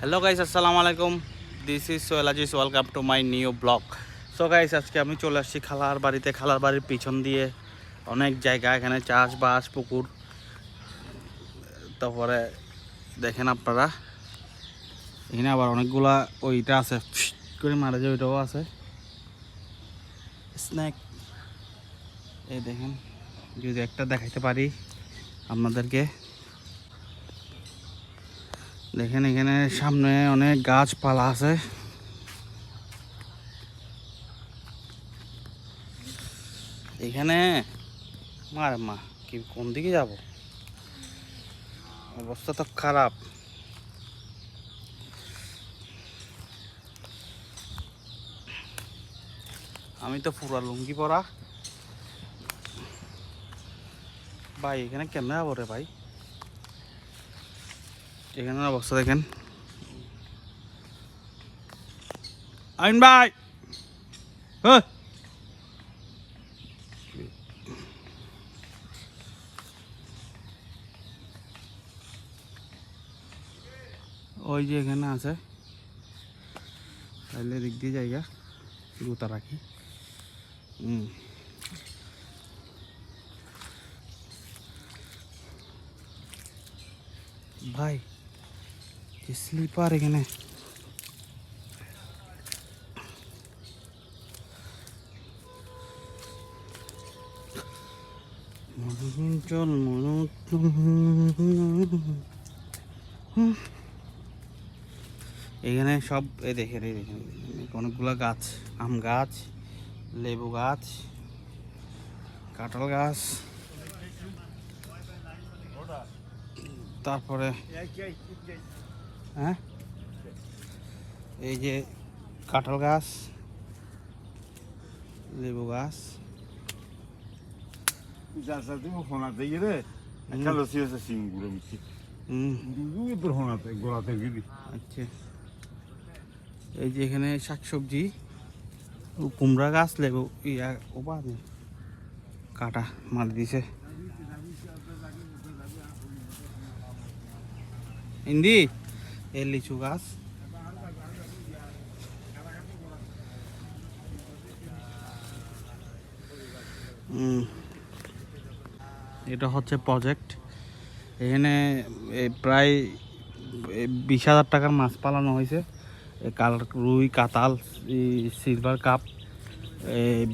Hello guys আসসালামু আলাইকুম this is Sohel Aziz welcome to my new blog so guys আজকে আমি চলে আসছি খালার বাড়িতে। খালার বাড়ির পিছন দিয়ে অনেক জায়গা, এখানে চাষবাস, পুকুর। তারপরে দেখেন আপনারা, এখানে আবার অনেকগুলা ওইটা আছে। করে মারা যায়, ওইটাও আছে। স্ন্যাক এই দেখেন, যদি একটা দেখাইতে পারি আপনাদেরকে। দেখেন এখানে সামনে অনেক গাছপালা আছে। এখানে, মার মা, কি, কোন দিকে যাব? অবস্থা তো খারাপ। আমি তো পুরা লুঙ্গি পরা। ভাই, এখানে কেমনে যাব রে ভাই? এখানের অবস্থা দেখেন। আইন ভাই! হ্যাঁ ওই যে এখানে আছে। তাহলে দিক দিয়ে জায়গা জুতা রাখি। হুম। ভাই স্লিপার এখানে? চল এখানে সব এই দেখেন এই দেখেন, অনেকগুলো গাছ, আম গাছ, লেবু গাছ, কাঁঠাল গাছ। তারপরে হ্যাঁ এই যে কাঁঠাল গাছ লেবু গাছ. আচ্ছা এই যে এখানে শাকসবজি ও কুমড়া গাছ লেবু ইয়া ও বাদে কাটা মারি দিছে হিন্দি এ লিচু গাছ এটা হচ্ছে প্রজেক্ট এখানে প্রায় বিশ হাজার টাকার মাছ পালানো হয়েছে। কাল রুই কাতাল সিলভার কাপ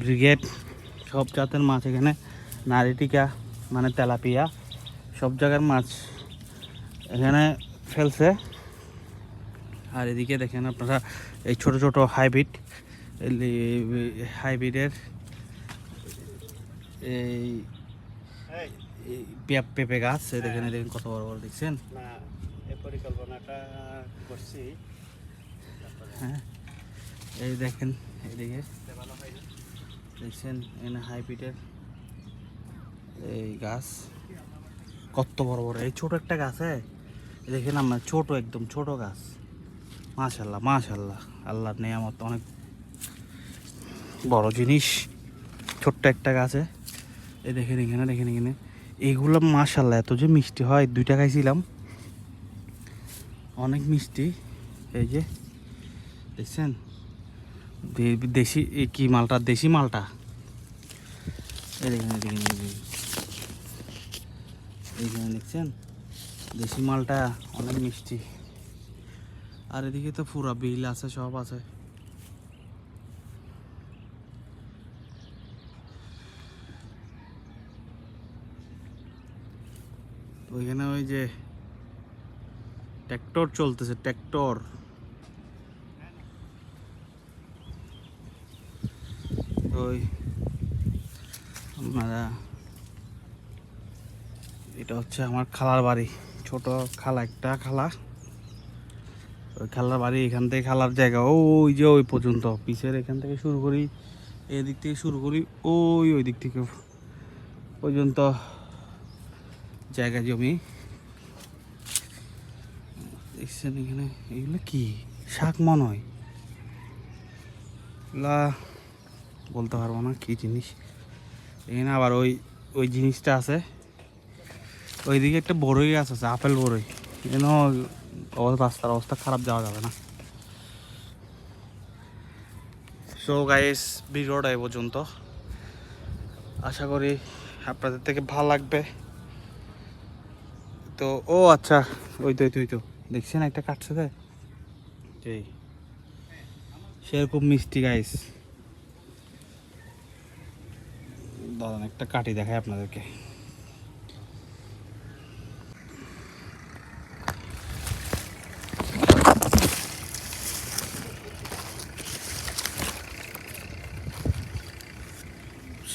ব্রিগেড সব জাতের মাছ এখানে। নারিটিকা মানে তেলাপিয়া সব জায়গার মাছ এখানে ফেলছে। আর এদিকে দেখেন আপনারা এই ছোট ছোট হাইব্রিড হাইব্রিডের এই এই। পেঁপে পেঁপে গাছ দেখেন দেখেন কত বড় বড় দেখছেন? এই পরিকল্পনাটা করছি। হ্যাঁ এই দেখেন এদিকে দেখছেন এখানে হাইব্রিডের এই গাছ। কত বড় বড় এই ছোট একটা গাছ হ্যাঁ? দেখেন আপনার ছোট একদম ছোট গাছ। মাশাল্লাহ মাশাল্লাহ আল্লাহর নেয়ামত অনেক বড় জিনিস। ছোট্ট একটা গাছে। এই দেখেন এখানে দেখেন এখানে। এইগুলো মাশাল্লাহ এত যে মিষ্টি হয়, দুইটা খাইছিলাম। অনেক মিষ্টি। এই যে, দেখছেন? দেশি কি মালটা? দেশি মালটা। এই দেখেন। এইখানে দেখছেন? দেশি মালটা অনেক মিষ্টি। আর এদিকে তো পুরা বিল আছে, সব আছে। ওইখানে ওই যে ট্র্যাক্টর চলতেছে, ট্র্যাক্টর। ওই এটা হচ্ছে আমার খালার বাড়ি, ছোট খালা, একটা খালা। ওই খালার বাড়ি, এখান থেকে খেলার জায়গা, ওই যে ওই পর্যন্ত। পিছের এখান থেকে শুরু করি, এদিক থেকে শুরু করি, ওই ওই দিক থেকে পর্যন্ত জায়গা জমি। দেখছেন এখানে, এগুলো কি? শাক মনে হয় বলতে পারব না কি জিনিস। এখানে আবার ওই ওই জিনিসটা আছে। ওইদিকে একটা বড়ই গাছ আছে, আপেল বড়ই। অবস্থা রাস্তার অবস্থা খারাপ যাওয়া যাবে না। সো গাইস ভিডিওটা এ পর্যন্ত। আশা করি আপনাদের থেকে ভালো লাগবে। তো ও আচ্ছা ওই তো ওই তো দেখছেন একটা কাটছে দে এই সেরকম মিষ্টি গাইস দাঁড়ান একটা কাটি দেখায় আপনাদেরকে।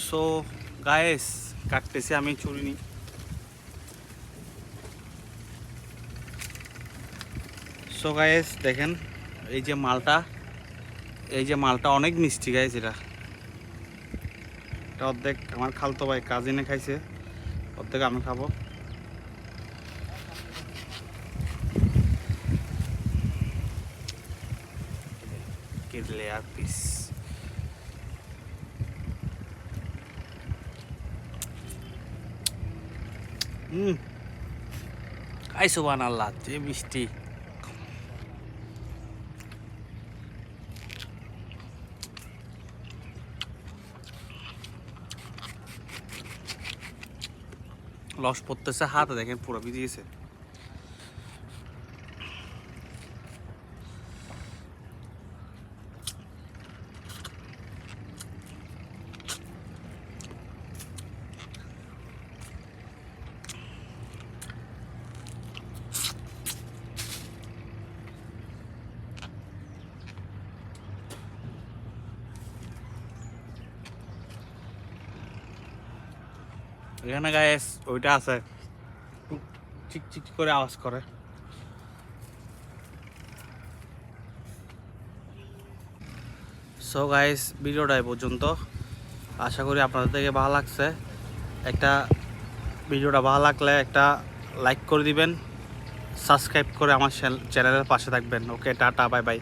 সো গায়েস, কাটতেছি আমি চুরি নি। সো গায়েস, দেখেন, এই যে মালটা, এই যে মালটা অনেক মিষ্টি গাইস এটা। এটা অর্ধেক আমার খালতো ভাই কাজিনে খাইছে, অর্ধেক আমি খাব। আর হুম। আই সুবান আল্লাহ যে মিষ্টি। লস পড়তেছে হাতে দেখেন পুরো ভিজিয়েছে এখানে গায়েস ওইটা আছে। চিক চিক করে আওয়াজ করে। সো গাইস ভিডিওটা এই পর্যন্ত। আশা করি আপনাদের থেকে ভালো লাগছে। একটা ভিডিওটা ভালো লাগলে একটা লাইক করে দিবেন। সাবস্ক্রাইব করে আমার চ্যানেলের পাশে থাকবেন। ওকে টাটা বাই বাই